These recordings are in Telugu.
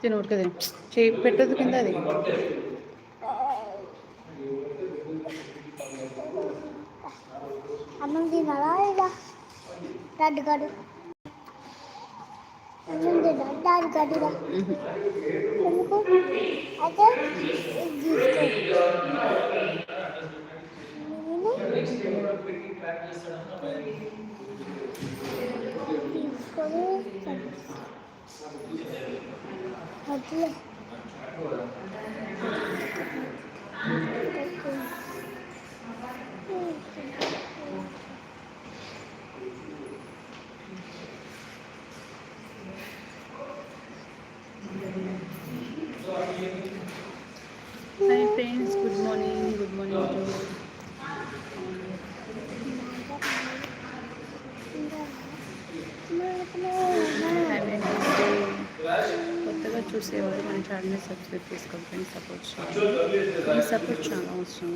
తిన ఉడకదే చేయి పెట్టదు కింద అది. రెడ్ గడు దాని తినా గడురా ఎందుకు? అయితే తీసుకొని hi friends good morning good morning కొత్తగా చూసేవారు మన ఛానల్ని సబ్స్క్రైబ్ చేసుకోండి ఫ్రెండ్స్ సపోర్ట్ చేయండి మీ సపోర్ట్ చాలా అవసరం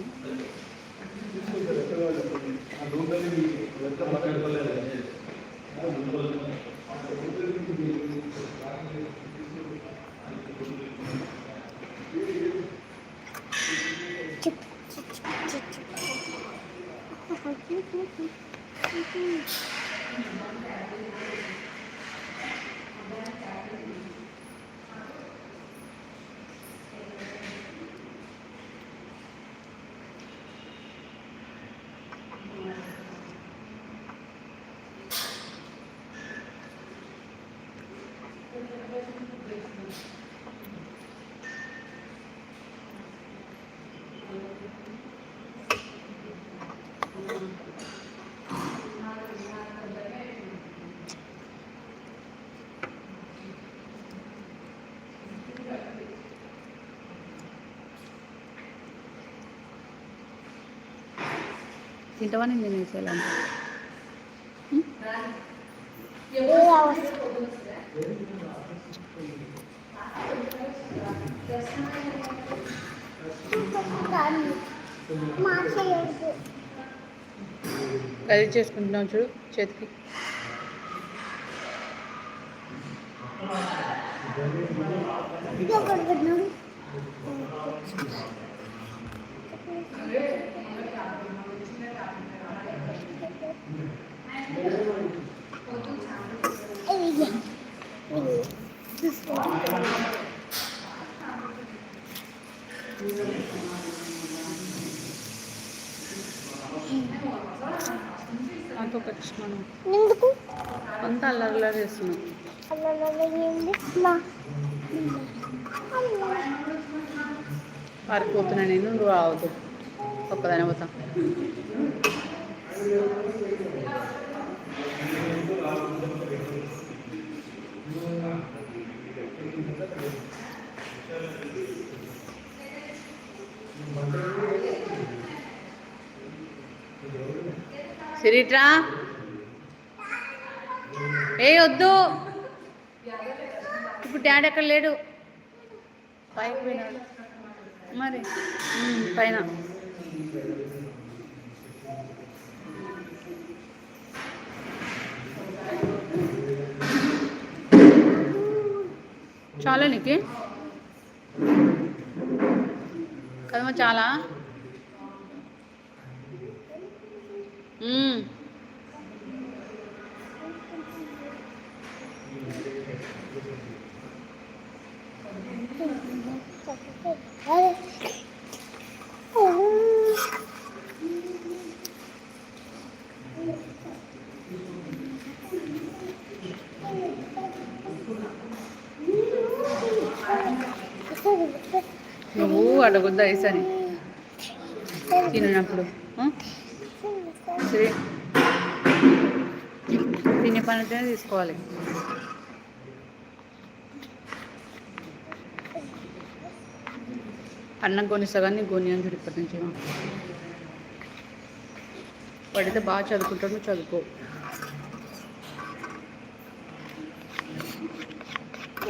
తింటావా నేను చేయదు కర్రీ చేసుకుంటున్నాం చూడు చేతికి. ఇది ఒకటి అంత ఒక మనం ఎందుకు? అంతా అల్లరి చేస్తున్నాం. పారిపోతున్నా నేను నువ్వు రావద్దు. ఒక్కదాని పోతా. సిరిట్రా? ఏ వద్దు. ఇప్పుడు డాడీ అక్కడ లేడు? పైకి పోయినాడు మరి? పైన. చాలా నీకు. కదమ్మా చాలా. నువ్వు అడగొద్దా ఈసారి? తిన్నప్పుడు సరే. తినే పని ఉంటేనే తీసుకోవాలి. అన్నం కొని సగాన్ని గోని అని ఇప్పటి నుంచి. వాడైతే బాగా చదువుకుంటాడు నువ్వు చదువుకో.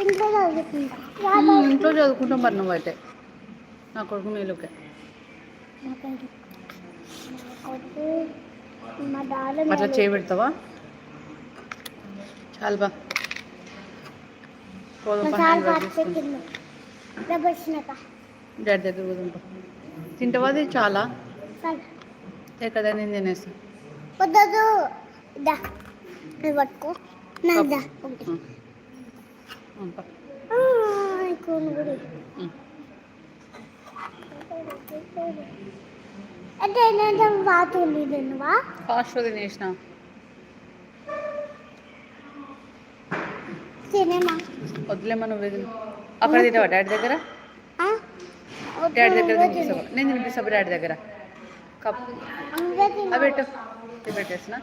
ఇంట్లో చదువుకుంటా. ఉమ్, ఇంట్లో చదువుకుంటాం మరి నువ్వు అయితే. నా కొడుకు మేలుకే. అట్లా చేయబెడతావా చాలు బా. డాడీ దగ్గర పోదాం. తింటావా అది? చాలా. ఎక్కడ నేను తినేస్తా. వద్దదు దా. ఇది పట్టుకో. కొనుగుడి. అంటే ఏంటంటే తినేసిన వద్దులేమా నువ్వు అక్కడ డాడీ దగ్గర? డాడీ దగ్గర తినిపిస్తావా? నేను తినిపిస్తావు డాడీ దగ్గర. కప్. అవి పెట్టు. పెట్టేసిన.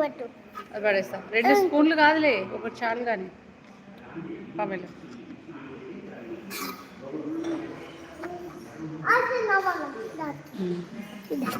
పట్టు. అది పడేస్తా. రెండు స్పూన్లు కాదులే ఒకటి చాలు కానీ పమిలి Sudah.